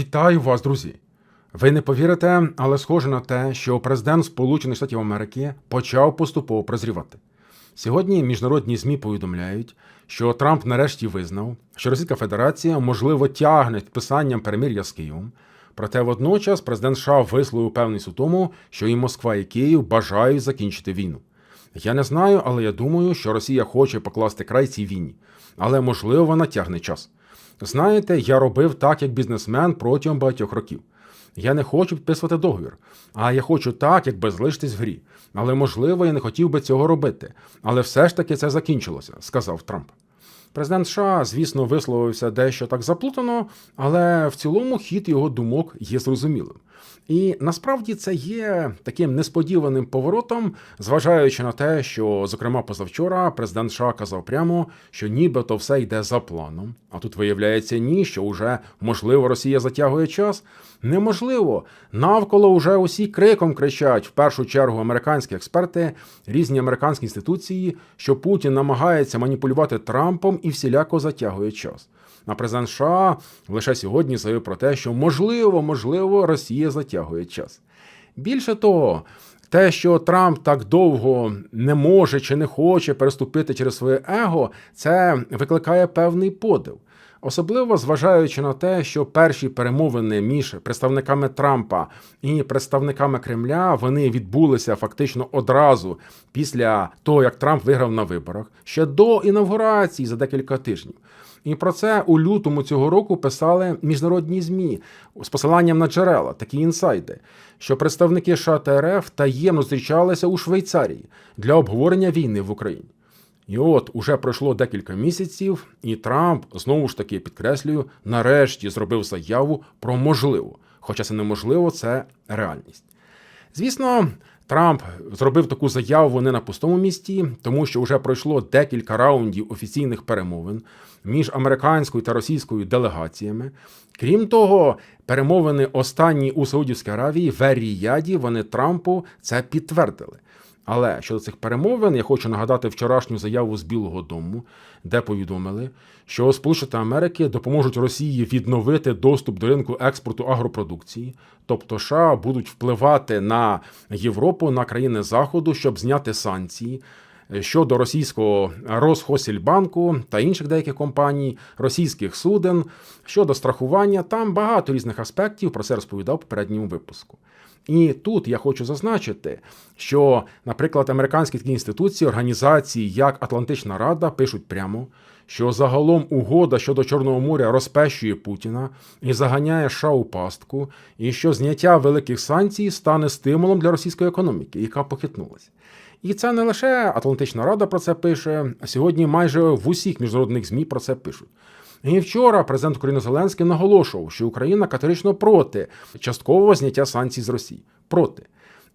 Вітаю вас, друзі! Ви не повірите, але схоже на те, що президент Сполучених Штатів Америки почав поступово прозрівати. Сьогодні міжнародні ЗМІ повідомляють, що Трамп нарешті визнав, що Російська Федерація можливо тягне підписанням перемир'я з Києвом. Проте водночас президент США висловив певність у тому, що і Москва, і Київ бажають закінчити війну. Я не знаю, але я думаю, що Росія хоче покласти край цій війні, але можливо вона тягне час. Знаєте, я робив так як бізнесмен протягом багатьох років. Я не хочу підписувати договір, а я хочу так, якби залишитись в грі. Але можливо, я не хотів би цього робити. Але все ж таки це закінчилося, сказав Трамп. Президент США, звісно, висловився дещо так заплутано, але в цілому хід його думок є зрозумілим. І насправді це є таким несподіваним поворотом, зважаючи на те, що, зокрема, позавчора президент США казав прямо, що нібито все йде за планом. А тут виявляється ні, що вже можливо Росія затягує час. Неможливо. Навколо вже усі криком кричать в першу чергу американські експерти, різні американські інституції, що Путін намагається маніпулювати Трампом і всіляко затягує час. А президент США лише сьогодні заявив про те, що можливо, можливо, Росія затягує час. Більше того, те, що Трамп так довго не може чи не хоче переступити через своє его, це викликає певний подив. Особливо зважаючи на те, що перші перемовини між представниками Трампа і представниками Кремля вони відбулися фактично одразу після того, як Трамп виграв на виборах, ще до інавгурації за декілька тижнів. І про це у лютому цього року писали міжнародні змі з посиланням на джерела, такі інсайди, що представники США РФ таємно зустрічалися у Швейцарії для обговорення війни в Україні. І от уже пройшло декілька місяців, і Трамп знову ж таки підкреслюю, нарешті зробив заяву про можливо, хоча це неможливо, це реальність. Звісно, Трамп зробив таку заяву не на пустому місці, тому що вже пройшло декілька раундів офіційних перемовин між американською та російською делегаціями. Крім того, перемовини останні у Саудівській Аравії в Ріяді вони Трампу це підтвердили. Але щодо цих перемовин я хочу нагадати вчорашню заяву з Білого Дому, де повідомили, що Сполучені Америки допоможуть Росії відновити доступ до ринку експорту агропродукції, тобто США будуть впливати на Європу, на країни Заходу, щоб зняти санкції. Щодо російського Росхосільбанку та інших деяких компаній, російських суден щодо страхування, там багато різних аспектів. Про це розповідав в попередньому випуску. І тут я хочу зазначити, що, наприклад, американські такі інституції, організації, як Атлантична Рада, пишуть прямо, що загалом угода щодо Чорного моря розпещує Путіна і заганяє США у пастку, і що зняття великих санкцій стане стимулом для російської економіки, яка похитнулася. І це не лише Атлантична Рада про це пише, а сьогодні майже в усіх міжнародних ЗМІ про це пишуть. І вчора президент України Зеленський наголошував, що Україна категорично проти часткового зняття санкцій з Росії. Проти.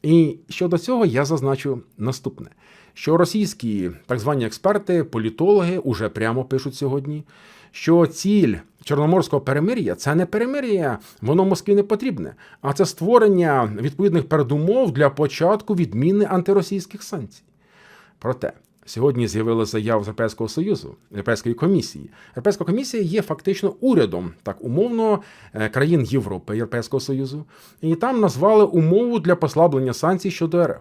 І щодо цього я зазначу наступне: що російські так звані експерти, політологи уже прямо пишуть сьогодні, що ціль чорноморського перемир'я це не перемир'я, воно Москві не потрібне, а це створення відповідних передумов для початку відміни антиросійських санкцій. Проте. Сьогодні з'явилася заява Європейського Союзу, Європейської комісії. Європейська комісія є фактично урядом, так умовно, країн Європи, Європейського Союзу, і там назвали умову для послаблення санкцій щодо РФ.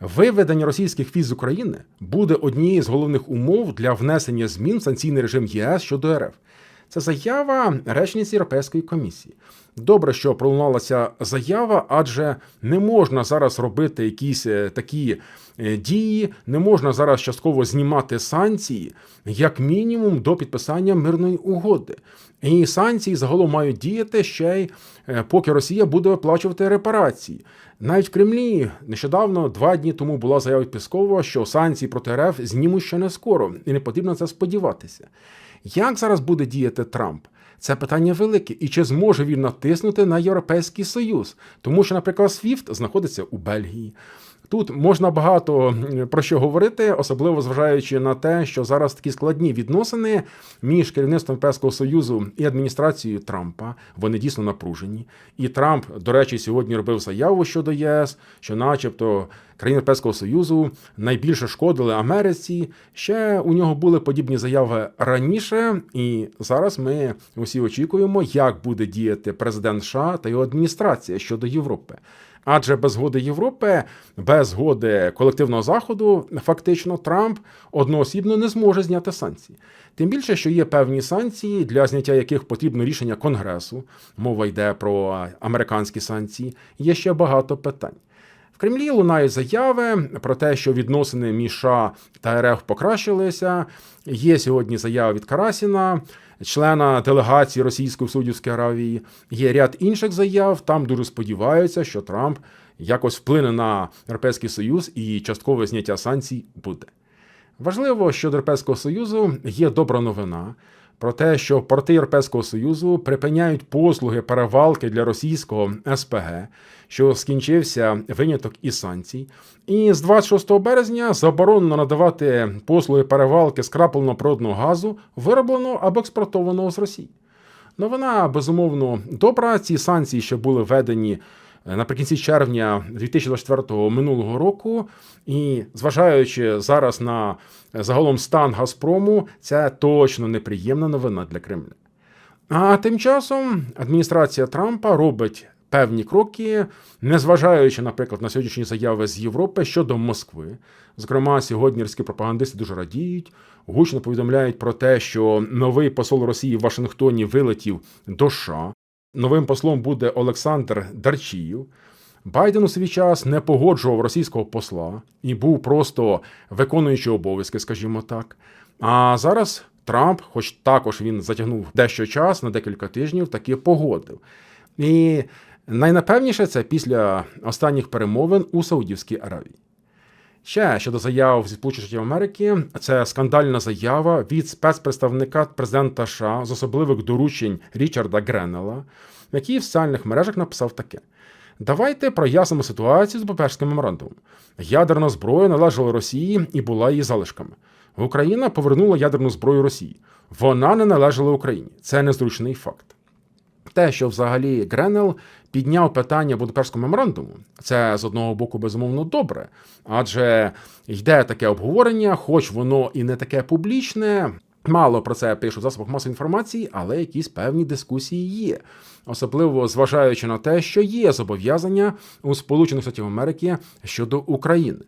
Виведення російських віз з України буде однією з головних умов для внесення змін в санкційний режим ЄС щодо РФ. Це заява речниці Європейської комісії. Добре, що пролуналася заява, адже не можна зараз робити якісь такі дії, не можна зараз частково знімати санкції, як мінімум, до підписання мирної угоди. І санкції загалом мають діяти ще й поки Росія буде виплачувати репарації. Навіть в Кремлі нещодавно, два дні тому була заява Піскова, що санкції проти РФ знімуть ще не скоро, і не потрібно це сподіватися. Як зараз буде діяти Трамп? Це питання велике. І чи зможе він натиснути на Європейський Союз? Тому що, наприклад, SWIFT знаходиться у Бельгії. Тут можна багато про що говорити, особливо зважаючи на те, що зараз такі складні відносини між керівництвом Європейського союзу і адміністрацією Трампа. Вони дійсно напружені. І Трамп, до речі, сьогодні робив заяву щодо ЄС, що, начебто, країни Європейського союзу найбільше шкодили Америці. Ще у нього були подібні заяви раніше, і зараз ми усі очікуємо, як буде діяти президент США та його адміністрація щодо Європи. Адже без згоди Європи, без згоди колективного заходу, фактично Трамп одноосібно не зможе зняти санкції. Тим більше, що є певні санкції, для зняття яких потрібно рішення Конгресу. Мова йде про американські санкції. Є ще багато питань. В Кремлі лунають заяви про те, що відносини між США та РФ покращилися. Є сьогодні заява від Карасіна, члена делегації Російської в Аравії. Є ряд інших заяв. Там дуже сподіваються, що Трамп якось вплине на Європейський Союз і часткове зняття санкцій буде. Важливо, що до Європейського Союзу є добра новина про те, що порти Європейського Союзу припиняють послуги перевалки для російського СПГ, що скінчився виняток із санкцій. І з 26 березня заборонено надавати послуги перевалки скрапленого природного газу, виробленого або експортованого з Росії. Новина безумовно добра. Ці санкції ще були введені наприкінці червня 2024 минулого року, і зважаючи зараз на е, загалом стан Газпрому, це точно неприємна новина для Кремля. А тим часом адміністрація Трампа робить певні кроки, незважаючи, наприклад, на сьогоднішні заяви з Європи щодо Москви. Зокрема, сьогодні російські пропагандисти дуже радіють, гучно повідомляють про те, що новий посол Росії в Вашингтоні вилетів до США. Новим послом буде Олександр Дарчіїв. Байден у свій час не погоджував російського посла і був просто виконуючи обов'язки, скажімо так. А зараз Трамп, хоч також він затягнув дещо час на декілька тижнів, таки погодив. І найнапевніше це після останніх перемовин у Саудівській Аравії. Ще щодо заяв зі Сполучених Штатів Америки, це скандальна заява від спецпредставника президента США з особливих доручень Річарда Гренела, який в соціальних мережах написав таке: Давайте прояснимо ситуацію з Будапештським меморандумом. Ядерна зброя належала Росії і була її залишками. Україна повернула ядерну зброю Росії. Вона не належала Україні. Це незручний факт. Те, що взагалі Гренел підняв питання Будапештського меморандуму. Це з одного боку безумовно добре, адже йде таке обговорення, хоч воно і не таке публічне. Мало про це пишуть в засобах масової інформації, але якісь певні дискусії є, особливо зважаючи на те, що є зобов'язання у Сполучених Штатів Америки щодо України.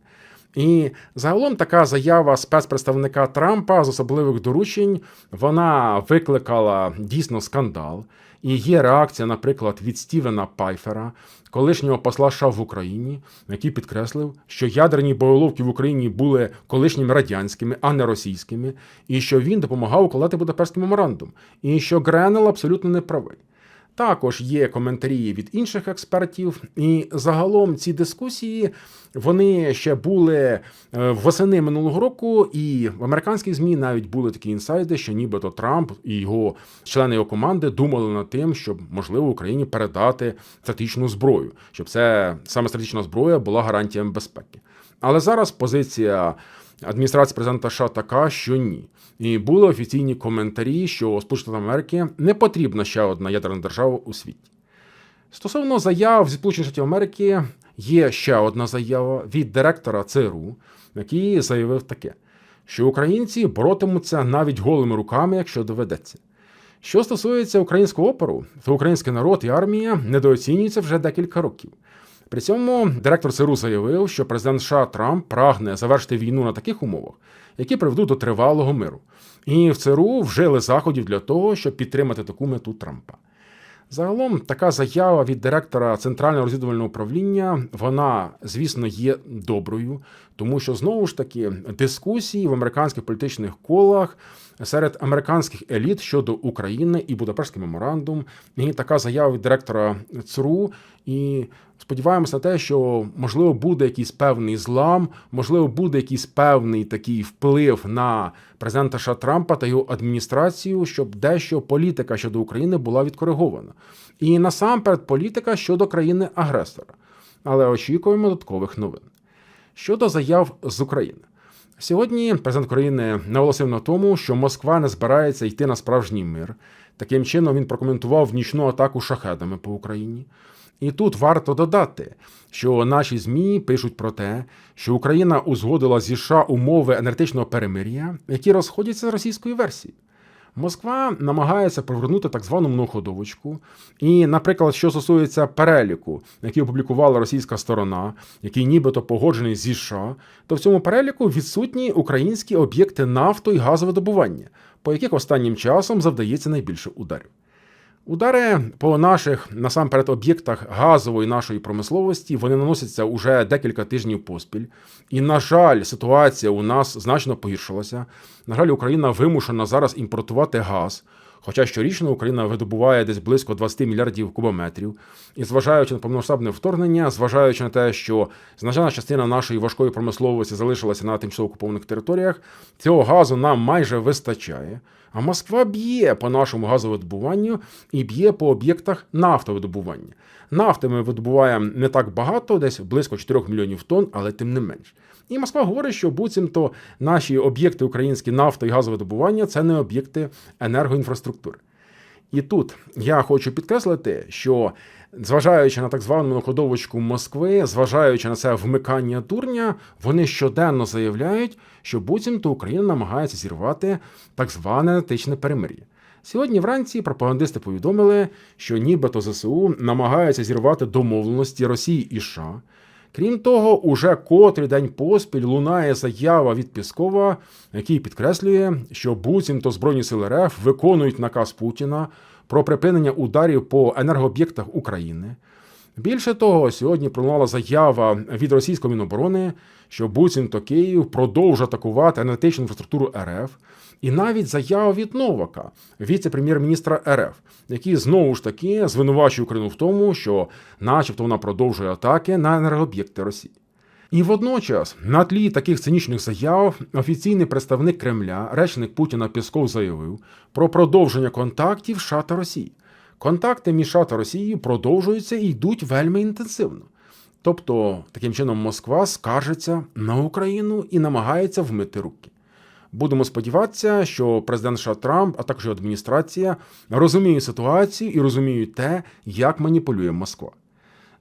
І загалом така заява спецпредставника Трампа з особливих доручень вона викликала дійсно скандал. І є реакція, наприклад, від Стівена Пайфера, колишнього посла США в Україні, який підкреслив, що ядерні боєголовки в Україні були колишніми радянськими, а не російськими, і що він допомагав укладати Будапештський меморандум, і що Гренел абсолютно не правий. Також є коментарі від інших експертів, і загалом ці дискусії вони ще були е, восени минулого року, і в американських змі навіть були такі інсайди, що нібито Трамп і його члени його команди думали над тим, щоб можливо Україні передати стратегічну зброю, щоб це саме стратегічна зброя була гарантією безпеки. Але зараз позиція адміністрації президента США така, що ні. І були офіційні коментарі, що Сполучених Америки не потрібна ще одна ядерна держава у світі. Стосовно заяв зі Сполучених Штатів Америки, є ще одна заява від директора ЦРУ, який заявив таке, що українці боротимуться навіть голими руками, якщо доведеться. Що стосується українського опору, то український народ і армія недооцінюються вже декілька років. При цьому директор ЦРУ заявив, що президент США Трамп прагне завершити війну на таких умовах, які приведуть до тривалого миру. І в ЦРУ вжили заходів для того, щоб підтримати таку мету Трампа. Загалом така заява від директора центрального розвідувального управління, вона, звісно, є доброю, тому що знову ж таки дискусії в американських політичних колах серед американських еліт щодо України і Будапештський меморандум, і така заява від директора ЦРУ. І сподіваємося на те, що можливо буде якийсь певний злам, можливо, буде якийсь певний такий вплив на президента США Трампа та його адміністрацію, щоб дещо політика щодо України була відкоригована. І насамперед політика щодо країни-агресора. Але очікуємо додаткових новин. Щодо заяв з України. Сьогодні президент України наголосив на тому, що Москва не збирається йти на справжній мир. Таким чином він прокоментував нічну атаку шахедами по Україні. І тут варто додати, що наші ЗМІ пишуть про те, що Україна узгодила зі США умови енергетичного перемир'я, які розходяться з російською версією. Москва намагається повернути так звану многоходовочку. І, наприклад, що стосується переліку, який опублікувала російська сторона, який нібито погоджений зі США, то в цьому переліку відсутні українські об'єкти нафто і газовидобування, по яких останнім часом завдається найбільше ударів. Удари по наших насамперед об'єктах газової нашої промисловості вони наносяться уже декілька тижнів поспіль. І, на жаль, ситуація у нас значно погіршилася. На жаль, Україна вимушена зараз імпортувати газ. Хоча щорічно Україна видобуває десь близько 20 мільярдів кубометрів, і зважаючи на повномасштабне вторгнення, зважаючи на те, що значна частина нашої важкої промисловості залишилася на тимчасово окупованих територіях, цього газу нам майже вистачає. А Москва б'є по нашому газовидобуванню і б'є по об'єктах нафтовидобування. Нафти ми видобуваємо не так багато, десь близько 4 мільйонів тонн, але тим не менш. І Москва говорить, що буцімто наші об'єкти українські нафто і газовидобування це не об'єкти енергоінфраструктури. І тут я хочу підкреслити, що зважаючи на так звану моноходовочку Москви, зважаючи на це вмикання дурня, вони щоденно заявляють, що буцімто Україна намагається зірвати так зване етичне перемир'я. Сьогодні вранці пропагандисти повідомили, що нібито ЗСУ намагаються зірвати домовленості Росії і США. Крім того, уже котрий день поспіль лунає заява від Піскова, який підкреслює, що буцімто Збройні сили РФ виконують наказ Путіна про припинення ударів по енергооб'єктах України. Більше того, сьогодні пролунала заява від російської міноборони, що буцімто Київ продовжує атакувати енергетичну інфраструктуру РФ, і навіть заява від Новака, віце-прем'єр-міністра РФ, який знову ж таки звинувачує Україну в тому, що, начебто, вона продовжує атаки на енергооб'єкти Росії. І водночас, на тлі таких цинічних заяв, офіційний представник Кремля, речник Путіна Пісков, заявив про продовження контактів США та Росії. Контакти між США та Росією продовжуються і йдуть вельми інтенсивно. Тобто, таким чином, Москва скаржиться на Україну і намагається вмити руки. Будемо сподіватися, що президент США Трамп, а також адміністрація розуміють ситуацію і розуміють те, як маніпулює Москва.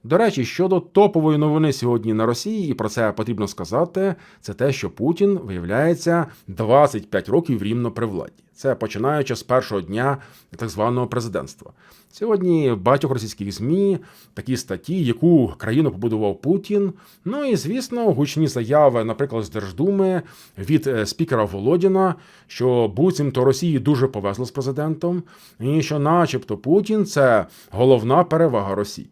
До речі, щодо топової новини сьогодні на Росії, і про це потрібно сказати, це те, що Путін виявляється 25 років рівно при владі. Це починаючи з першого дня так званого президентства. Сьогодні багатьох російських змі такі статті, яку країну побудував Путін. Ну і звісно, гучні заяви, наприклад, з Держдуми від е, спікера Володіна, що буцімто Росії дуже повезло з президентом, і що, начебто, Путін це головна перевага Росії.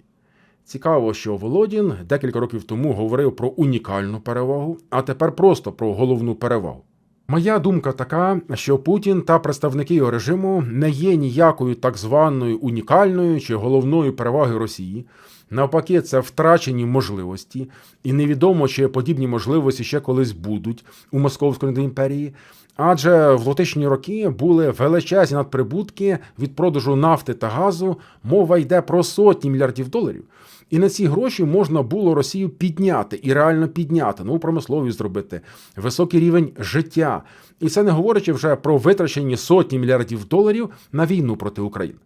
Цікаво, що Володін декілька років тому говорив про унікальну перевагу, а тепер просто про головну перевагу. Моя думка така, що Путін та представники його режиму не є ніякою так званою унікальною чи головною перевагою Росії. Навпаки, це втрачені можливості, і невідомо, чи подібні можливості ще колись будуть у Московської імперії. Адже в 2000 роки були величезні надприбутки від продажу нафти та газу. Мова йде про сотні мільярдів доларів. І на ці гроші можна було Росію підняти і реально підняти, ну промисловість зробити, високий рівень життя. І це не говорячи вже про витрачені сотні мільярдів доларів на війну проти України.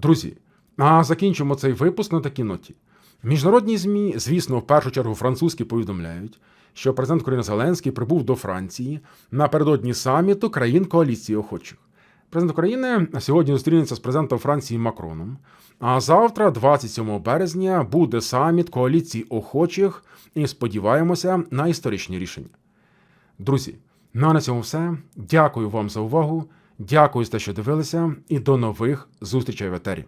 Друзі, а закінчимо цей випуск на такій ноті. Міжнародні ЗМІ, звісно, в першу чергу французькі повідомляють, що президент України Зеленський прибув до Франції напередодні саміту країн коаліції охочих. Президент України сьогодні зустрінеться з президентом Франції Макроном. А завтра, 27 березня, буде саміт коаліції охочих і сподіваємося на історичні рішення. Друзі, ну на цьому все. Дякую вам за увагу. Дякую за те, що дивилися, і до нових зустрічей в етері.